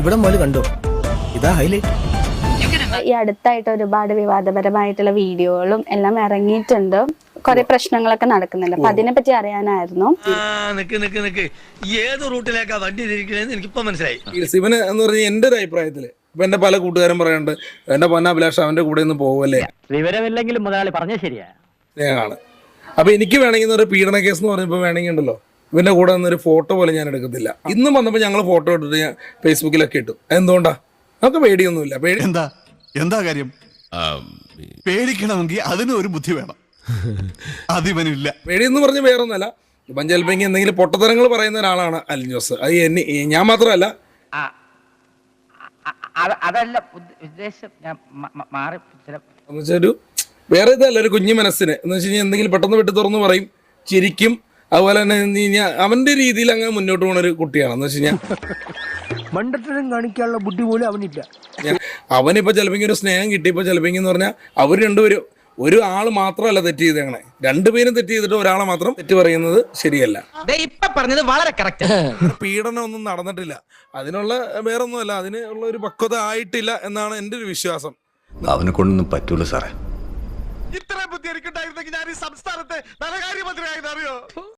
ഇവിടെ മോൽ കണ്ടോ? ഇതാ ഹൈലൈറ്റ് ഈ അടുത്തായിട്ട് ഒരുപാട് വിവാദപരമായിട്ടുള്ള വീഡിയോകളും എല്ലാം ഇറങ്ങിയിട്ടുണ്ട്. കുറെ പ്രശ്നങ്ങളൊക്കെ നടക്കുന്നുണ്ട്. അപ്പൊ അതിനെ പറ്റി അറിയാനായിരുന്നു. നിക്ക് നിക്ക് നിക്ക്. ഏത് റൂട്ടിലേക്കാ വണ്ടി തിരിക്കണേന്ന് എനിക്കിപ്പോ മനസ്സിലായി. ഇവന് എന്ന് പറഞ്ഞാൽ എന്റെ ഒരു അഭിപ്രായത്തിൽ ഇപ്പൊ എന്റെ പല കൂട്ടുകാരും പറയുന്നുണ്ട് എന്റെ പൊന്നാഭിലാഷ് അവന്റെ കൂടെ ഒന്ന് പോവല്ലേ വിവരമില്ലെങ്കിലും മുതലാളി പറഞ്ഞ ശരിയാണ് അപ്പൊ എനിക്ക് വേണമെങ്കിൽ ഒരു പീഡന കേസ് എന്ന് പറഞ്ഞപ്പോ വേണമെങ്കിൽ ഉണ്ടല്ലോ? ഇവന്റെ കൂടെ നിന്നൊരു ഫോട്ടോ പോലും ഞാൻ എടുക്കത്തില്ല. ഇന്നും വന്നപ്പോൾ ഞങ്ങൾ ഫോട്ടോ എടുത്തിട്ട് ഞാൻ ഫേസ്ബുക്കിലൊക്കെ ഇട്ടു. എന്തുകൊണ്ടാ? നമുക്ക് പേടിയൊന്നുമില്ല. പേടി എന്താ? എന്താ കാര്യം? പേടിക്കണമെങ്കിൽ അതിനും ഒരു ബുദ്ധി വേണം. അതിവനില്ല. പേടിയെന്ന് പറഞ്ഞ് വേറൊന്നല്ല. ഇപ്പം ചിലപ്പോൾ എന്തെങ്കിലും പൊട്ടത്തരങ്ങൾ പറയുന്ന ഒരാളാണ് അലിൻ ജോസ്. അത് എന്നെ ഞാൻ മാത്രമല്ല. അതല്ല ഉദ്ദ- ഉദ്ദേശം ഞാൻ മാറി വേറെ ഇതല്ല ഒരു കുഞ്ഞു മനസ്സിന്. എന്ന് വെച്ച് കഴിഞ്ഞാൽ എന്തെങ്കിലും പെട്ടെന്ന് വെട്ടി തുറന്ന് പറയും. ചിരിക്കും. അതുപോലെ തന്നെ അവന്റെ രീതിയിൽ അങ്ങനെ മുന്നോട്ട് പോകുന്ന ഒരു കുട്ടിയാണെന്ന് വെച്ച് കഴിഞ്ഞാൽ മണ്ടത്തരം കാണിക്കാനുള്ള ബുദ്ധി പോലും അവനില്ല. അവനിപ്പോ ചിലപ്പോ ഒരു സ്നേഹം കിട്ടിയപ്പോ ചിലപ്പോ എന്ന് പറഞ്ഞാൽ അവർ രണ്ടുപേരും ഒരു ആൾ മാത്രമല്ല തെറ്റ് ചെയ്തേക്കണേ. രണ്ടുപേരും തെറ്റ് ചെയ്തിട്ട് ഒരാളെ മാത്രം തെറ്റ് പറയുന്നത് ശരിയല്ല. ഇപ്പൊ പറഞ്ഞത് വളരെ കറക്റ്റ് പീഡനം ഒന്നും നടന്നിട്ടില്ല. അതിനുള്ള വേറൊന്നുമല്ല. അതിന് ഉള്ള ഒരു പക്വത ആയിട്ടില്ല എന്നാണ് എന്റെ ഒരു വിശ്വാസം. അവനെ കൊണ്ടൊന്നും പറ്റൂല സാറേ. ഇത്ര ബുദ്ധി എനിക്കുണ്ടായിരുന്നെങ്കിൽ ഞാൻ ഈ സംസ്ഥാനത്തെ ധനകാര്യമന്ത്രിയായിരുന്നു അറിയോ?